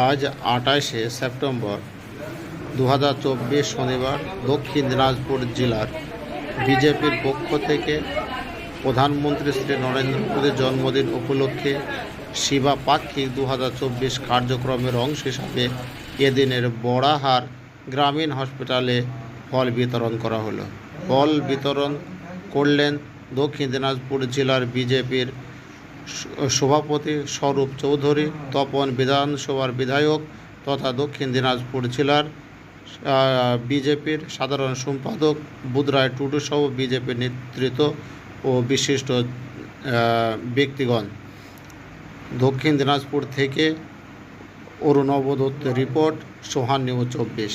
আজ আঠাশে সেপ্টেম্বর দু হাজার চব্বিশ শনিবার দক্ষিণ দিনাজপুর জেলার বিজেপির পক্ষ থেকে প্রধানমন্ত্রী শ্রী নরেন্দ্র মোদীর জন্মদিন উপলক্ষে শিবা পাক্ষিক দু হাজার চব্বিশ কার্যক্রমের অংশ হিসাবে এদিনের বড়াহার গ্রামীণ হসপিটালে ফল বিতরণ করা হলো। ফল বিতরণ করলেন দক্ষিণ দিনাজপুর জেলার বিজেপির সভাপতি স্বরূপ চৌধুরী, তপন বিধানসভার বিধায়ক তথা দক্ষিণ দিনাজপুর জেলার বিজেপির সাধারণ সম্পাদক বুধরায় টুডু সহ বিজেপির নেতৃত্ব ও বিশিষ্ট ব্যক্তিগণ। দক্ষিণ দিনাজপুর থেকে অরুণব দত্তের রিপোর্ট, সোহান নিউজ চব্বিশ।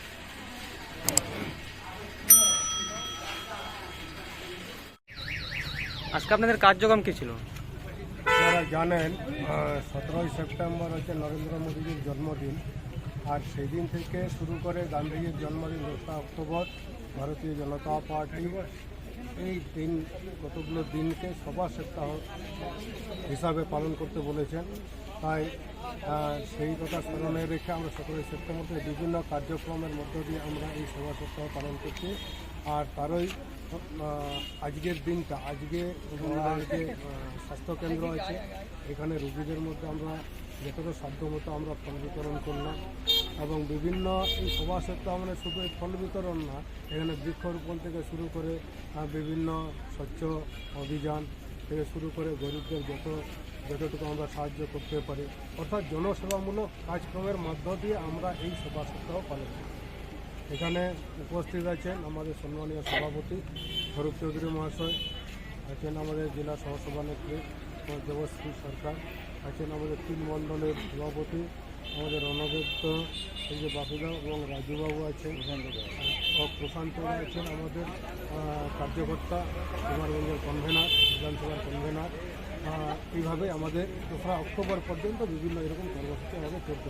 আজকে আপনাদের কার্যক্রম কি ছিল? আপনারা জানেন সতেরোই সেপ্টেম্বর হচ্ছে নরেন্দ্র মোদীজির জন্মদিন। আর সেই দিন থেকে শুরু করে গান্ধীজির জন্মদিন দোসরা অক্টোবর, ভারতীয় জনতা পার্টি। এই দিন, কতগুলো দিনকে সভা সপ্তাহ হিসাবে পালন করতে বলেছেন। তাই সেই কথা স্মরণে রেখে আমরা সতেরোই সেপ্টেম্বর থেকে বিভিন্ন কার্যক্রমের মধ্য দিয়ে আমরা এই সভা সপ্তাহ পালন করছি। আর তারই আজকের দিনটা, আজকে যে স্বাস্থ্যকেন্দ্র আছে। এখানে রুগীদের মধ্যে আমরা যতটা সাধ্যমতো আমরা ফল বিতরণ করলাম এবং বিভিন্ন এই সভা সপ্তাহ মানে শুধু ফল বিতরণ না, এখানে বৃক্ষরোপণ থেকে শুরু করে বিভিন্ন স্বচ্ছ অভিযান থেকে শুরু করে গরিবদের যত, যতটুকু আমরা সাহায্য করতে পারি। অর্থাৎ জনসেবামূলক কাজকর্মের মধ্য দিয়ে আমরা এই সভা পালন করি। এখানে উপস্থিত আছেন আমাদের সম্মানীয় সভাপতি স্বরূপ চৌধুরী মহাশয়, আছেন আমাদের জেলা সহসভানেত্রী দেবশ্রী সরকার, আছেন আমাদের তিন মণ্ডলের সভাপতি আমাদের রণবেদ্য এই যে বাপিদা এবং রাজুবাবু আছেন ও প্রশান্ত আছেন আমাদের কার্যকর্তা, কুমারগঞ্জের কনভেনার বিধানসভার কনভেনার এইভাবে আমাদের দোসরা অক্টোবর পর্যন্ত বিভিন্ন এরকম কর্মসূচি আমাদের চলতে